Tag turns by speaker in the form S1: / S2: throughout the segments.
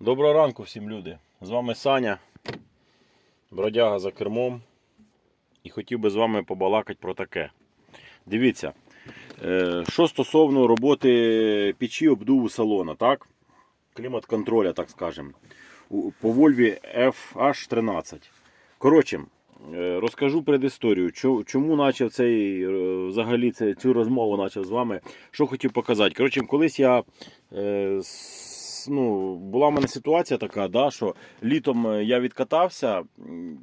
S1: Доброго ранку всім люди. З вами Саня, бродяга за кермом. І хотів би з вами побалакати про таке. Дивіться, е, що стосовно роботи печі обдуву салона, так? Клімат-контроля, так скажемо. По Volvo FH13. Коротше, е, розкажу предісторію, чому почав цей, е, взагалі цю розмову почав з вами. Що хотів показати. Коротше, колись я ну, була в мене ситуація така, да, що літом е, я відкатався,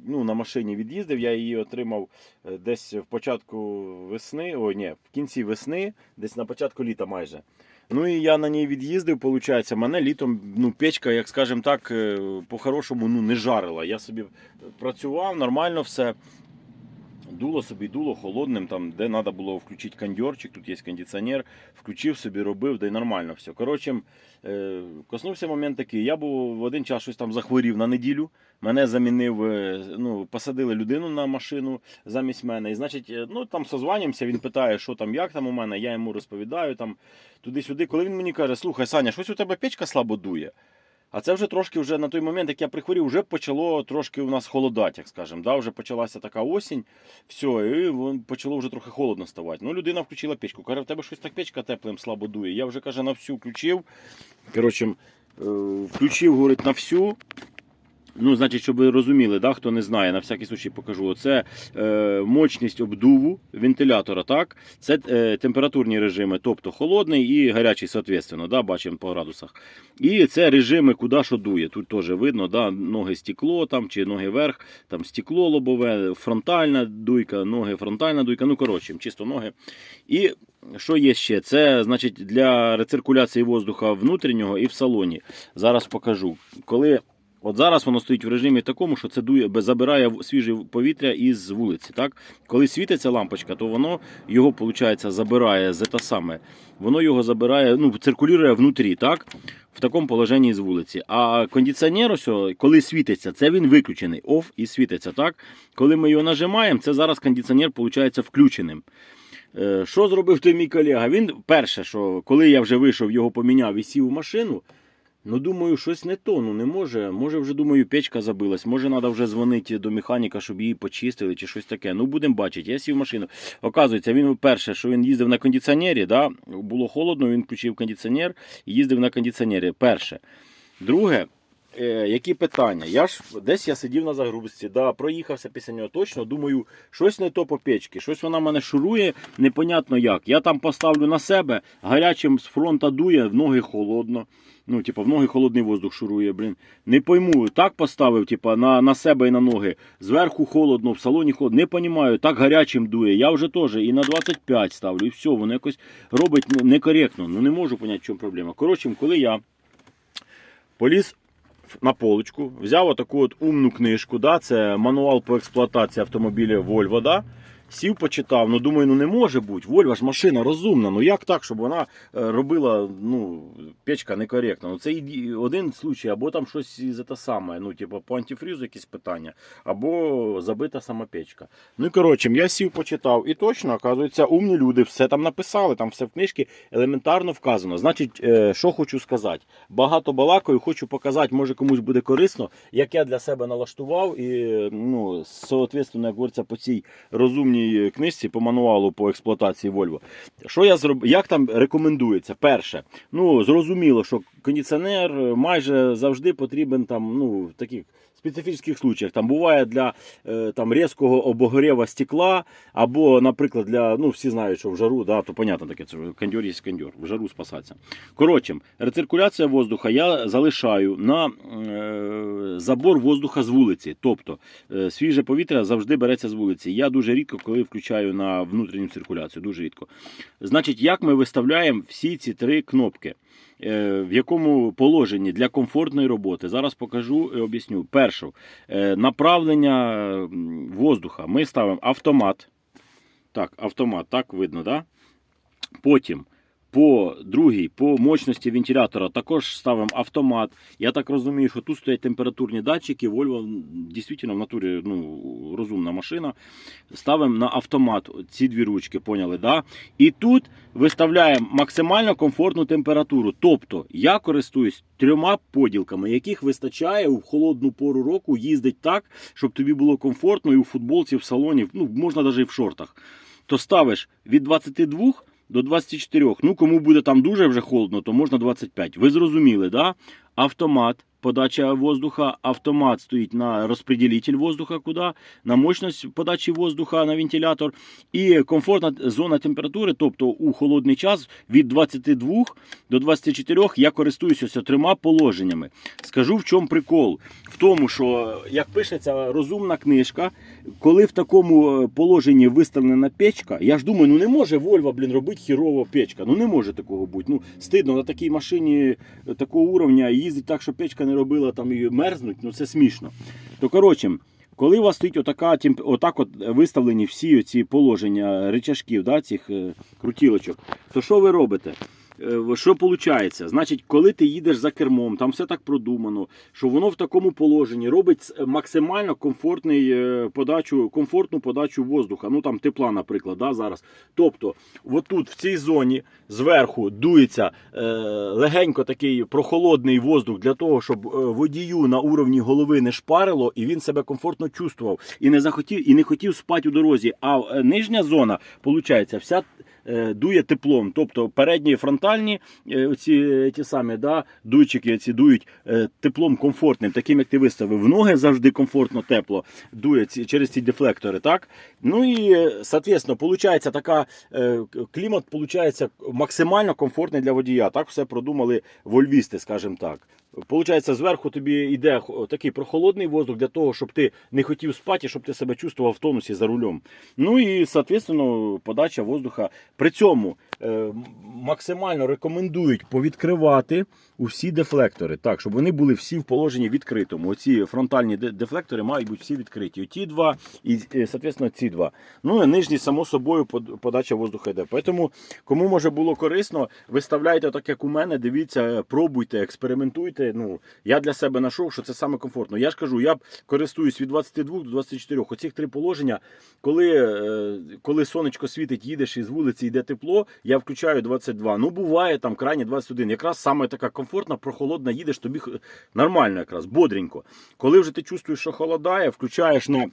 S1: ну, на машині від'їздив, я її отримав е, десь в початку весни, о, ні, в кінці весни, десь на початку літа майже. Ну і я на ній від'їздив, виходить, мене літом ну, печка, як скажемо так, е, по-хорошому ну, не жарила. Я собі працював, нормально все. Дуло собі, дуло холодним, там, де треба було включити кондьорчик, тут є кондиціонер, включив собі, робив, да й нормально все. Коротше, е, коснувся момент такий. Я був в один час щось там захворів на неділю. Мене замінив, е, ну, посадили людину на машину замість мене. І значить, е, ну там созванімося, він питає, що там, як там у мене, я йому розповідаю там туди-сюди. Коли він мені каже, слухай, Саня, щось у тебе печка слабо дує. А це вже трошки вже на той момент, як я прихворів, вже почало трошки у нас холодати, як скажемо. Да? Вже почалася така осінь, все, і почало вже трохи холодно ставати. Ну, людина включила печку. Каже, в тебе щось так печка теплим слабо дує. Я вже каже, на всю включив. Коротше, е, включив, говорить, на всю. Ну, значить, щоб ви розуміли, да, хто не знає, на всякий случай покажу. Це е, мощність обдуву вентилятора, так? Це е, температурні режими, тобто холодний і гарячий, соответственно, да, бачимо по градусах. І це режими, куди що дує. Тут теж видно, да, ноги стекло там, чи ноги вверх, там стекло лобове, фронтальна дуйка, ноги фронтальна дуйка, ну коротше, чисто ноги. І що є ще? Це значить для рециркуляції воздуха внутрішнього і в салоні. Зараз покажу. Коли От зараз воно стоїть в режимі такому, що це дує, забирає свіже повітря із вулиці. Так? Коли світиться лампочка, то воно його, виходить, забирає за те саме. Воно його забирає, ну, циркулює внутрі, так? В такому положенні з вулиці. А кондиціонер, ось, коли світиться, це він виключений. Оф і світиться. так? Коли ми його нажимаємо, це зараз кондиціонер виходить включеним. Е, Що зробив той мій колега? Він перше, що коли я вже вийшов, його поміняв і сів у машину. Ну, думаю, щось не то, ну не може. Може, вже думаю, печка забилась. Може, треба вже дзвонити до механіка, щоб її почистили чи щось таке. Ну, будемо бачити. Я сів в машину. Оказується, він перше, що він їздив на кондиціонері, да? було холодно, він включив кондиціонер і їздив на кондиціонері. Перше. Друге, е, які питання? Я ж десь я сидів на загрузці, да, проїхався після нього точно. Думаю, щось не то по печці, щось вона мене шурує, непонятно як. Я там поставлю на себе, гарячим з фронта дує, в ноги холодно. Ну, типа, в ноги холодний воздух шурує, блін. Не пойму, так поставив, типа, на, на себе і на ноги. Зверху холодно, в салоні холодно. Не понімаю, так гарячим дує. Я вже теж і на 25 ставлю, і все, воно якось робить некоректно. Ну не можу поняти, в чому проблема. Коротше, коли я поліз на полочку, взяв отаку от умну книжку, да, це мануал по експлуатації автомобіля Volvo, да, сів, почитав, ну думаю, ну не може бути. Volvo ж машина розумна. Ну як так, щоб вона е, робила ну, печка некоректно? Ну це один случай, або там щось за те саме, ну, типу, по антифрізу якісь питання, або забита сама печка. Ну і коротше, я сів, почитав, і точно, оказується, умні люди все там написали, там все в книжці елементарно вказано. Значить, е, що хочу сказати? Багато балакаю, хочу показати, може комусь буде корисно, як я для себе налаштував і ну, соответственно, як говориться, по цій розумній книжці по мануалу по експлуатації Volvo. Що я зроб... Як там рекомендується? Перше, ну зрозуміло, що кондиціонер майже завжди потрібен там, ну, в таких. Специфічних случаях там буває для е, там різкого обогрєва стекла, або, наприклад, для ну всі знають, що в жару, да, то понятно таке, це кондьор є кондьор, в жару спасатися. Коротше, рециркуляція воздуха я залишаю на е, забор воздуха з вулиці. Тобто е, свіже повітря завжди береться з вулиці. Я дуже рідко коли включаю на внутрішню циркуляцію. Дуже рідко. Значить, як ми виставляємо всі ці три кнопки? Е, В якому положенні для комфортної роботи? Зараз покажу і об'ясню. Першу е, направлення воздуха. Ми ставимо автомат. Так, автомат, так видно, да? Потім По другій, по мощності вентилятора також ставимо автомат. Я так розумію, що тут стоять температурні датчики. Volvo дійсно в натурі ну, розумна машина. Ставимо на автомат ці дві ручки, поняли, да? І тут виставляємо максимально комфортну температуру. Тобто я користуюсь трьома поділками, яких вистачає у холодну пору року їздить так, щоб тобі було комфортно і у футболці, в салоні, ну можна навіть і в шортах. То ставиш від 22 до 24. Ну, кому буде там дуже вже холодно, то можна 25. Ви зрозуміли, да? Автомат, подача воздуха, автомат стоїть на розподілитель воздуха, куди, на мощність подачі воздуха на вентилятор. І комфортна зона температури, тобто у холодний час від 22 до 24 я користуюся ось трьома положеннями. Скажу в чому прикол. В тому, що як пишеться розумна книжка, коли в такому е, положенні виставлена печка, я ж думаю, ну не може Вольва, блін, робити хірова печка. Ну не може такого бути. Ну стидно на такій машині е, такого уровня їздить так, що печка не робила там і мерзнуть, ну це смішно. То коротше. Коли у вас стоїть отака, отак от виставлені всі ці положення речашків, да, цих е, крутілочок, то що ви робите? Е, Що виходить? Значить, коли ти їдеш за кермом, там все так продумано, що воно в такому положенні робить максимально комфортний е, подачу, комфортну подачу воздуха. Ну там тепла, наприклад, да, зараз. Тобто, отут в цій зоні зверху дується е, легенько такий прохолодний воздух для того, щоб е, водію на уровні голови не шпарило, і він себе комфортно чувствував і не захотів, і не хотів спати у дорозі. А нижня зона, виходить, вся дує теплом. Тобто передні фронтальні е, ці ті самі да, дуйчики ці дують е, теплом комфортним, таким як ти виставив. В ноги завжди комфортно тепло дує ці, через ці дефлектори. Так? Ну і, е, соответственно, получається така е, клімат получається максимально комфортний для водія. Так все продумали вольвісти, скажімо так. Получається, зверху тобі йде такий прохолодний воздух для того, щоб ти не хотів спати, щоб ти себе чувствував в тонусі за рулем. Ну і, соответственно, подача воздуха. При цьому е, максимально рекомендують повідкривати усі дефлектори, так, щоб вони були всі в положенні відкритому. Оці фронтальні дефлектори мають бути всі відкриті. Оті два і, е, соответственно, ці два. Ну і нижній, само собою, подача воздуха йде. Тому, кому може було корисно, виставляйте так, як у мене, дивіться, пробуйте, експериментуйте. Ну, я для себе знайшов, що це саме комфортно. Я ж кажу, я користуюсь від 22 до 24. Оцих три положення, коли, е, коли сонечко світить, їдеш і з вулиці йде тепло, я включаю 22. Ну, буває там крайні 21. Якраз саме така комфортна, прохолодна, їдеш, тобі нормально якраз, бодренько. Коли вже ти чувствуєш, що холодає, включаєш на,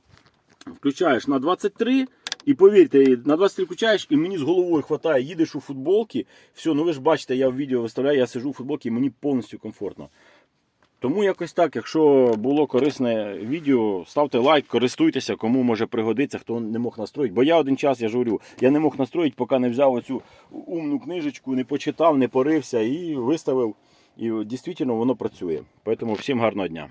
S1: включаєш на 23. І повірте, на 23 включаєш, і мені з головою хватає, їдеш у футболці. Все, ну ви ж бачите, я в відео виставляю, я сижу у футболці, і мені повністю комфортно. Тому якось так, якщо було корисне відео, ставте лайк, користуйтеся, кому може пригодиться, хто не мог настроїти. Бо я один час, я ж я не мог настроїти, поки не взяв оцю умну книжечку, не почитав, не порився і виставив. І дійсно воно працює. Тому всім гарного дня.